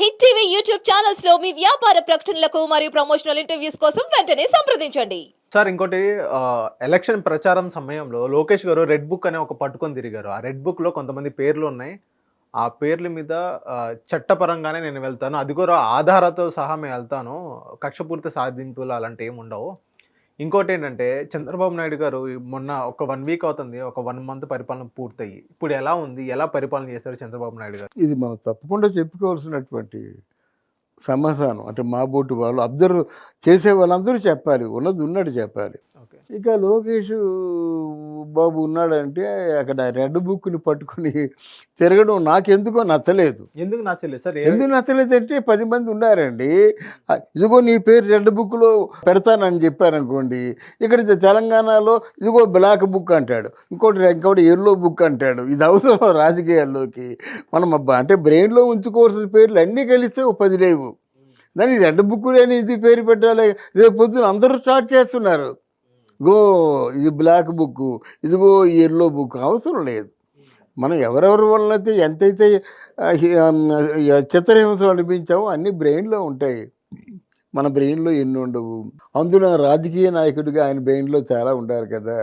Hit TV YouTube ఛానల్స్లో మీ వ్యాపార ప్రకటనలకు మరియు ప్రమోషనల్ ఇంటర్వ్యూస్ కోసం వెంటనే సంప్రదించండి. సార్ ఇంకోటి ఎలక్షన్ ప్రచారం సమయంలో లోకేష్ గారు రెడ్ బుక్ అనే ఒక పట్టుకొని తిరిగారు. ఆ రెడ్ బుక్లో కొంతమంది పేర్లు ఉన్నాయి. ఆ పేర్ల మీద చట్టపరంగానే నేను వెళ్తాను. అది కూడా ఆధారతో సహా మేము వెళ్తాను. కక్షపూర్తి సాధింపులు అలాంటివి ఏమి ఉండవు. ఇంకోటి ఏంటంటే చంద్రబాబు నాయుడు గారు మొన్న ఒక వన్ వీక్ అవుతుంది ఒక వన్ మంత్ పరిపాలన పూర్తయి ఇప్పుడు ఎలా ఉంది? ఎలా పరిపాలన చేశారు చంద్రబాబు నాయుడు గారు? ఇది మనం తప్పకుండా చెప్పుకోవాల్సినటువంటి సమాధానం. అంటే మా బోటు వాళ్ళు అబ్జర్వ్ చేసే వాళ్ళందరూ చెప్పాలి ఉన్నది ఉన్నట్టు చెప్పాలి. ఇక లోకేష్ బాబు ఉన్నాడంటే అక్కడ రెడ్ బుక్ని పట్టుకుని తిరగడం నాకెందుకో నచ్చలేదు. ఎందుకు నచ్చలేదు? సార్. ఎందుకు నచ్చలేదంటే పది మంది ఉన్నారండి. ఇదిగో నీ పేరు రెడ్ బుక్లో పెడతానని చెప్పారనుకోండి ఇక్కడ తెలంగాణలో ఇదిగో బ్లాక్ బుక్ అంటాడు ఇంకోటి ఇంకోటి ఎల్లో బుక్ అంటాడు. ఇది అవసరం రాజకీయాల్లోకి. మనం అబ్బా అంటే బ్రెయిన్లో ఉంచుకోవాల్సిన పేర్లు అన్నీ కలిస్తే ఒక పది లేవు. దాన్ని రెడ్ బుక్ లేని ఇది పేరు పెట్టాలి. రేపు పొద్దున అందరూ స్టార్ట్ చేస్తున్నారు. గో ఇది బ్లాక్ బుక్ ఇదిగో ఎల్లో బుక్ అవసరం లేదు. మనం ఎవరెవరి వలన అయితే ఎంతైతే చిత్రహింసలు అనిపించామో అన్ని బ్రెయిన్లో ఉంటాయి. మన బ్రెయిన్లో ఎన్ని ఉండవు. అందులో రాజకీయ నాయకుడిగా ఆయన బ్రెయిన్లో చాలా ఉండాలి కదా.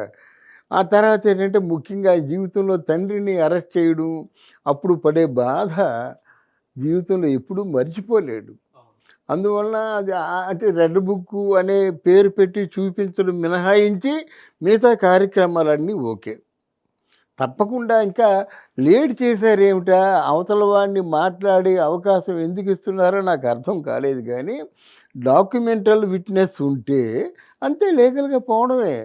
ఆ తర్వాత ఏంటంటే ముఖ్యంగా ఆయన జీవితంలో తండ్రిని అరెస్ట్ చేయడం అప్పుడు పడే బాధ జీవితంలో ఎప్పుడూ మర్చిపోలేడు. అందువలన అది అంటే రెడ్ బుక్ అనే పేరు పెట్టి చూపించడం మినహాయించి మిగతా కార్యక్రమాలన్నీ ఓకే. తప్పకుండా ఇంకా లేట్ చేశారేమిటా? అవతల వాడిని మాట్లాడే అవకాశం ఎందుకు ఇస్తున్నారో నాకు అర్థం కాలేదు కానీ డాక్యుమెంటల్ విట్నెస్ ఉంటే అంతే లీగల్గా పోవడమే.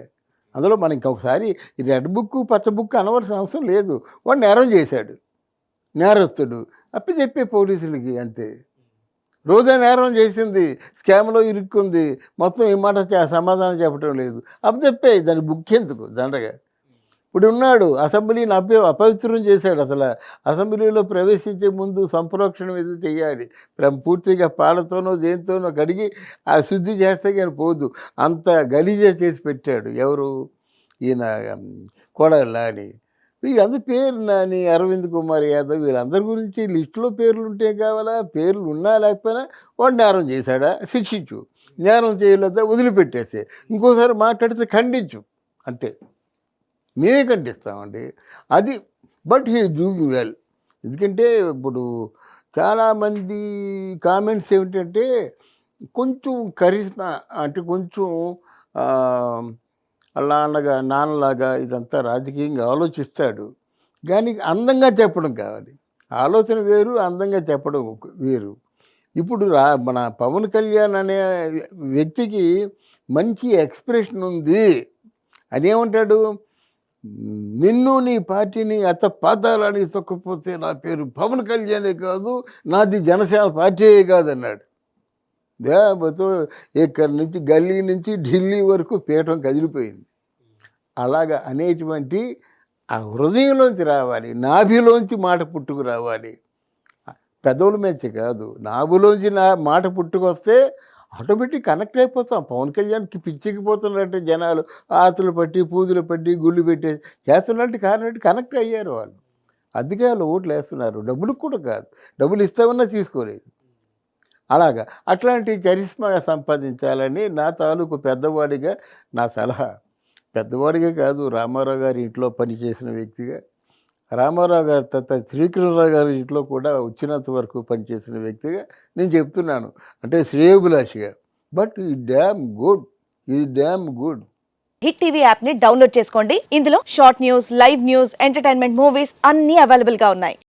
అందులో మనం ఇంకొకసారి రెడ్ బుక్ పచ్చ బుక్ అనవలసిన అవసరం లేదు. వాడు నేరం చేశాడు. నేరస్తుడు. అప్పచెప్పే పోలీసులకి అంతే. రోజే నేరం చేసింది స్కామ్లో ఇరుక్కుంది మొత్తం ఈ మాట సమాధానం చెప్పడం లేదు. అప్పచెప్పే దాని బుక్ ఎందుకు దండగా? ఇప్పుడు ఉన్నాడు అసెంబ్లీని అప అపవిత్రం చేశాడు అసలు. అసెంబ్లీలో ప్రవేశించే ముందు సంప్రోక్షణం ఏదో చేయాలి పూర్తిగా పాలతోనో దేనితోనో కడిగి ఆ శుద్ధి చేస్తే కానీ పోదు. అంత గలీజా చేసి పెట్టాడు ఎవరు? ఈయన కోడలాని వీళ్ళందరి పేరు నాని అరవింద్ కుమార్ యాదవ్ వీళ్ళందరి గురించి లిస్టులో పేర్లు ఉంటే కావాలా? పేర్లు ఉన్నా లేకపోయినా వాడు నేరం చేశాడా? శిక్షించు. నేరం చేయలేదా వదిలిపెట్టేసే. ఇంకోసారి మాట్లాడితే ఖండించు. అంతే. మేమే ఖండిస్తామండి. అది బట్ హీ డూయింగ్ వెల్. ఎందుకంటే ఇప్పుడు చాలామంది కామెంట్స్ ఏమిటంటే కొంచెం కరిష్మా అంటే కొంచెం అలా అనగా నాన్నలాగా ఇదంతా రాజకీయంగా ఆలోచిస్తాడు. కానీ అందంగా చెప్పడం కావాలి. ఆలోచన వేరు అందంగా చెప్పడం వేరు. ఇప్పుడు రా మన పవన్ కళ్యాణ్ అనే వ్యక్తికి మంచి ఎక్స్ప్రెషన్ ఉంది. అదేమంటాడు నిన్ను నీ పార్టీని అత పాతాలని తొక్కపోతే నా పేరు పవన్ కళ్యాణే కాదు నాది జనసేన పార్టీయే కాదన్నాడు. దేవతో ఇక్కడి నుంచి గల్లీ నుంచి ఢిల్లీ వరకు పీఠం కదిలిపోయింది. అలాగా అనేటువంటి ఆ హృదయంలోంచి రావాలి నాభిలోంచి మాట పుట్టుకు రావాలి. పెదవుల మంచి కాదు నాభిలోంచి నా మాట పుట్టుకొస్తే ఆటోమేటిక్ కనెక్ట్ అయిపోతాం. పవన్ కళ్యాణ్కి పిచ్చెక్కిపోతున్నట్టు జనాలు ఆతులు పట్టి పూజలు పట్టి గుళ్ళు పెట్టి చేస్తున్నట్టు కారణం కనెక్ట్ అయ్యారు వాళ్ళు. అందుకే వాళ్ళు ఓట్లు వేస్తున్నారు. డబ్బులకు కూడా కాదు. డబ్బులు ఇస్తామన్నా తీసుకోలేదు. అలాగా. అట్లాంటి చరిస్మా సంపాదించాలని నా తాలూకు పెద్దవాడిగా నా సలహా. పెద్దవాడిగా కాదు రామారావు గారి ఇంట్లో పనిచేసిన వ్యక్తిగా. రామారావు గారి తర్వాత శ్రీకృష్ణరావు గారి ఇంట్లో కూడా వచ్చినంత వరకు పనిచేసిన వ్యక్తిగా నేను చెప్తున్నాను. అంటే శ్రేయోభిలాషిగా. బట్ ఈ డ్యామ్ గుడ్. ఈ డ్యామ్ గుడ్. హిట్ టీవీ యాప్ని డౌన్లోడ్ చేసుకోండి. ఇందులో short news live news entertainment movies అన్ని అవైలబుల్గా ఉన్నాయి.